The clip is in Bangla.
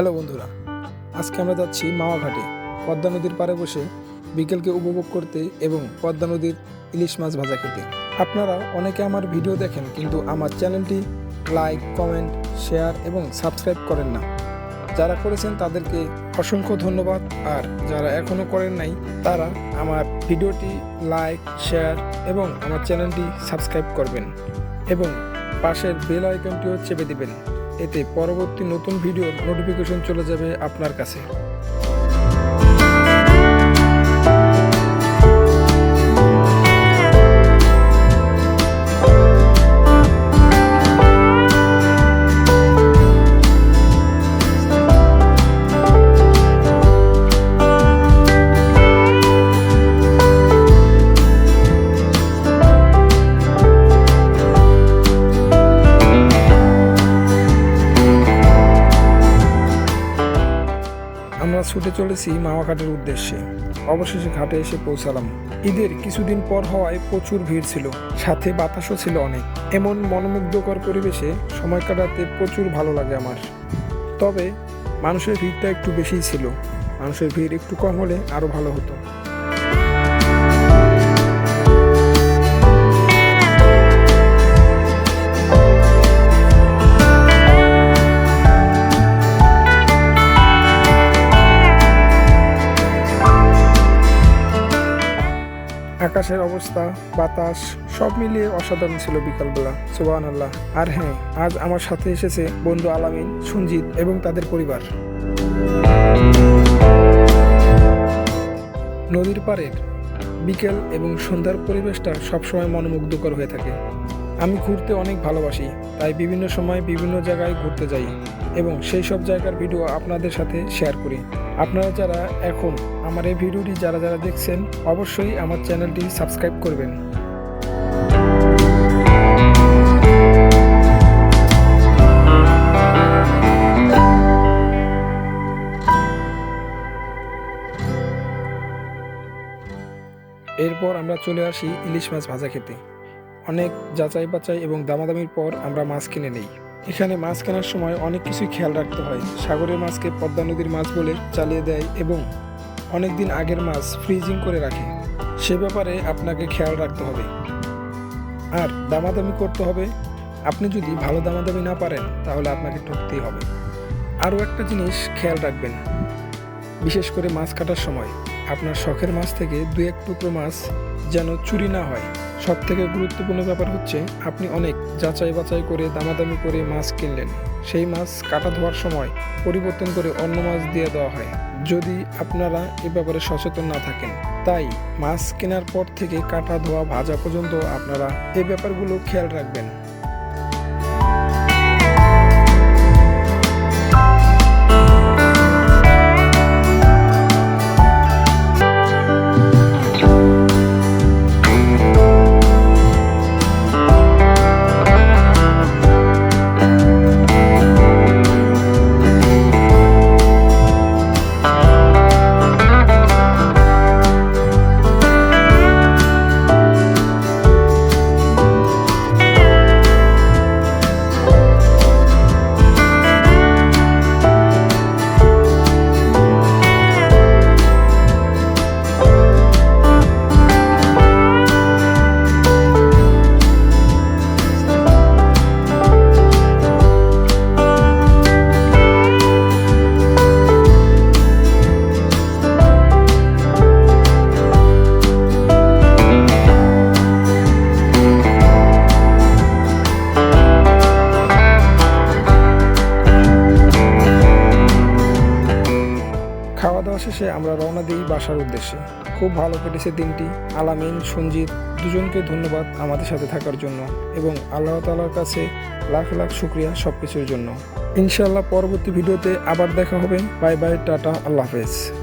হ্যালো বন্ধুরা, আজকে আমরা যাচ্ছি মাওয়া ঘাটে পদ্মা নদীর পাড়ে বসে বিকেলকে উপভোগ করতে এবং পদ্মা নদীর ইলিশ মাছ ভাজা খেতে। আপনারা অনেকে আমার ভিডিও দেখেন, কিন্তু আমার চ্যানেলটি লাইক, কমেন্ট, শেয়ার এবং সাবস্ক্রাইব করেন না। যারা করেছেন তাদেরকে অসংখ্য ধন্যবাদ, আর যারা এখনও করেন নাই, তারা আমার ভিডিওটি লাইক, শেয়ার এবং আমার চ্যানেলটি সাবস্ক্রাইব করবেন এবং পাশের বেল আইকনটিও চেপে দিবেন। এতে পরবর্তী নতুন ভিডিওর নোটিফিকেশন চলে যাবে আপনার কাছে। ছুটে চলেছি মাওয়াঘাটের উদ্দেশ্যে। অবশেষে ঘাটে এসে পৌঁছালাম। ঈদের কিছুদিন পর হওয়ায় প্রচুর ভিড় ছিল, সাথে বাতাসও ছিল অনেক। এমন মনোমুগ্ধকর পরিবেশে সময় কাটাতে প্রচুর ভালো লাগে আমার। তবে মানুষের ভিড়টা একটু বেশিই ছিল। মানুষের ভিড় একটু কম হলে আরও ভালো হতো। আকাশের অবস্থা, বাতাস, সব মিলিয়ে অসাধারণ ছিল বিকালবেলা। সুবাহ আল্লাহ আর হ্যাঁ আজ আমার সাথে এসেছে বন্ধু আলামিন সঞ্জিত এবং তাদের পরিবার। নদীর পাড়ের বিকেল এবং সন্ধ্যার পরিবেশটা সবসময় মনোমুগ্ধকর হয়ে থাকে। আমি ঘুরতে অনেক ভালোবাসি, তাই বিভিন্ন সময় বিভিন্ন জায়গায় ঘুরতে যাই এবং সেই সব জায়গার ভিডিও আপনাদের সাথে শেয়ার করি। আপনারা যারা এখন আমার এই ভিডিওটি যারা যারা দেখছেন, অবশ্যই আমার চ্যানেলটি সাবস্ক্রাইব করবেন। এরপর আমরা চলে আসি ইলিশ মাছ ভাজা খেতে। অনেক যাচাই বাছাই এবং দামাদামির পর আমরা মাছ কিনে নেই। এখানে মাছ কেনার সময় অনেক কিছুই খেয়াল রাখতে হয়। সাগরের মাছকে পদ্মা নদীর মাছ বলে চালিয়ে দেয় এবং অনেক দিন আগের মাছ ফ্রিজিং করে রাখে। সে ব্যাপারে আপনাকে খেয়াল রাখতে হবে। আর দামাদামি করতে হবে। আপনি যদি ভালো দামাদামি না পারেন, তাহলে আপনাকে ঠকতেই হবে। আরও একটা জিনিস খেয়াল রাখবেন। বিশেষ করে মাছ কাটার সময়। আপনার শখের মাছ থেকে দু এক টুকরো মাছ যেন চুরি না হয়। সব থেকে গুরুত্বপূর্ণ ব্যাপার হচ্ছে, আপনি অনেক যাচাই বাছাই করে দামাদামি করে মাছ কিনলেন। সেই মাছ কাটা ধোয়ার সময় পরিবর্তন করে অন্য মাছ দিয়ে দেওয়া হয়। যদি আপনারা এ ব্যাপারে সচেতন না থাকেন, তাই মাছ কেনার পর থেকে কাটা ধোয়া ভাজা পর্যন্ত আপনারা এই ব্যাপারগুলো খেয়াল রাখবেন। খাওয়া দাওয়া শেষে আমরা রওনা দিই বাসার উদ্দেশ্যে। খুব ভালো কেটেছে দিনটি। আলামিন, সঞ্জিত দুজনকে ধন্যবাদ আমাদের সাথে থাকার জন্য এবং আল্লাহ তালার কাছে লাখ লাখ শুক্রিয়া সব কিছুর জন্য। ইনশাল্লাহ পরবর্তী ভিডিওতে আবার দেখা হবে। বাই বাই, টাটা, আল্লাহ হাফেজ।